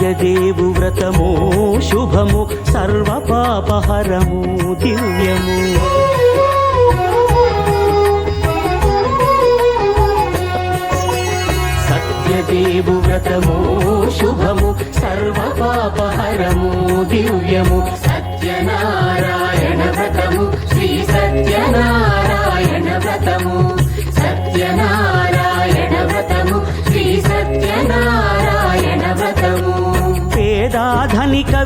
సత్యదేవు వ్రతము శుభము సర్వ పాపహరము దివ్యము. సత్యదేవు వ్రతము శుభము సర్వ పాపహరము దివ్యము.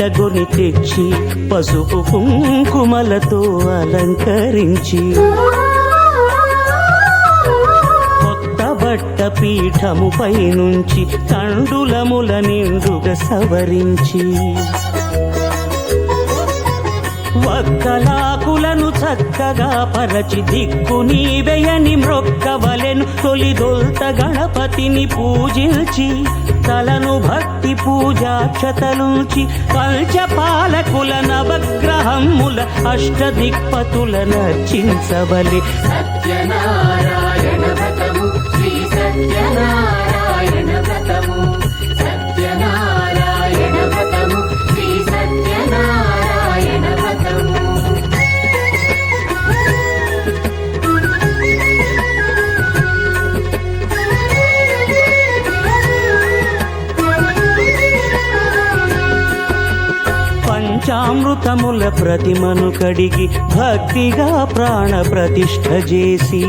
గొని తెచ్చి పసుపు కుంకుమలతో అలంకరించి కొత్త బట్ట పీఠముపై నుంచి తండులముల నిండుగా సవరించి వక్కలాకులను చక్కగా పరచి దిక్కు నీవెయని మ్రొక్కవలెను తొలిదొల్త గణపతిని పూజించి తలను భక్తి పూజాక్షతలుంచి పంచపాలకుల నవగ్రహముల అష్టదిక్పతుల నర్చించవలి. సత్యనారాయణ అమృతముల ప్రతిమను కడిగి భక్తిగా ప్రాణ ప్రతిష్ఠ చేసి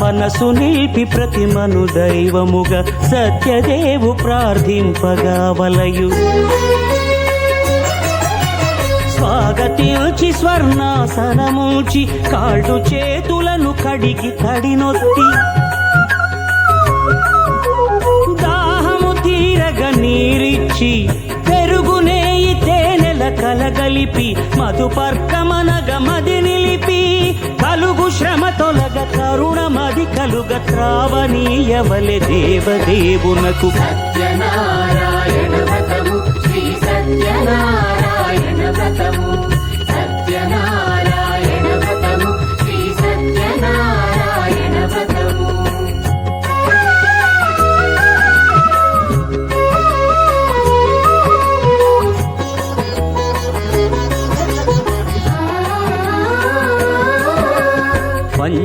మనసు నిలిపి ప్రతిమను దైవముగా సత్యదేవు ప్రార్థింపగా వలయు స్వాగతించి స్వర్ణాసనముంచి కాళ్ళు చేతులను కడిగి తడినొత్తి. దాహము తీరగ నీరిచ్చి తేనెల మధుపర్కమనగ మది నిలిపి కలుగు శ్రమ తొలగ తరుణమది కలుగ త్రావనీయవలె దేవదేవునకు. సత్యనారాయణ శ్రీ సత్యనారాయణ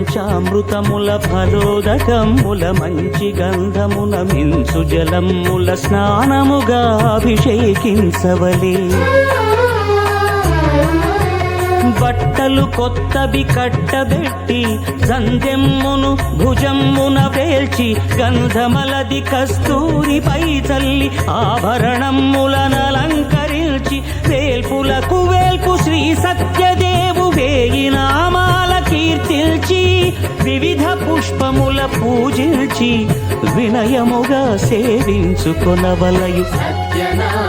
పంచామృతముల ఫలోదకముల మంచి గంధమున మించు జలముల స్నానముగా అభిషేకించవలే. బట్టలు కొత్తవి కట్టబెట్టి సంధ్యమ్మును భుజమ్మున పేల్చి గంధమలది కస్తూరిపై చల్లి ఆభరణములను అలంకరించి వేల్పులకు వేల్పు శ్రీ సత్యదేవు వేయి పుష్పముల పూజించి వినయముగా సేవించుకొనవలయు. సత్యనా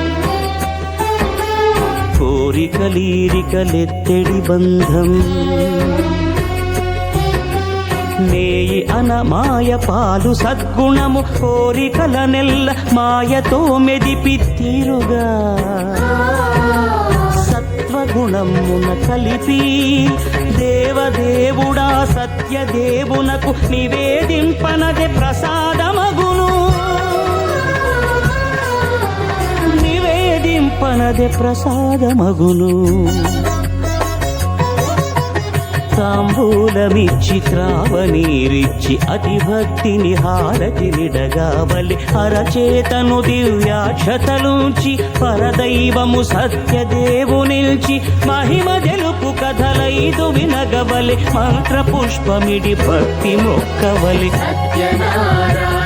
కోరికలీరికలెత్తెడి బంధం. నేయి అనమాయ పాలు సద్గుణము కోరికల నెల్ల మాయతో మెదిపిత్తిరుగా సత్వగుణమున కలిపి దేవదేవుడా సత్యదేవునకు నివేదింపనదే ప్రసాదమగును. తపనదే ప్రసాదమగును. తాంబూలమిచ్చి త్రావనీరిచ్చి అతి భక్తిని హారతి నిడగావలి అరచేతను దివ్యాక్షతలుంచి పరదైవము సత్యదేవునిల్చి మహిమ తెలుపు కథలైదు వినగవలి. మంత్ర పుష్పమిడి భక్తి మొక్కవలి. సత్యనారా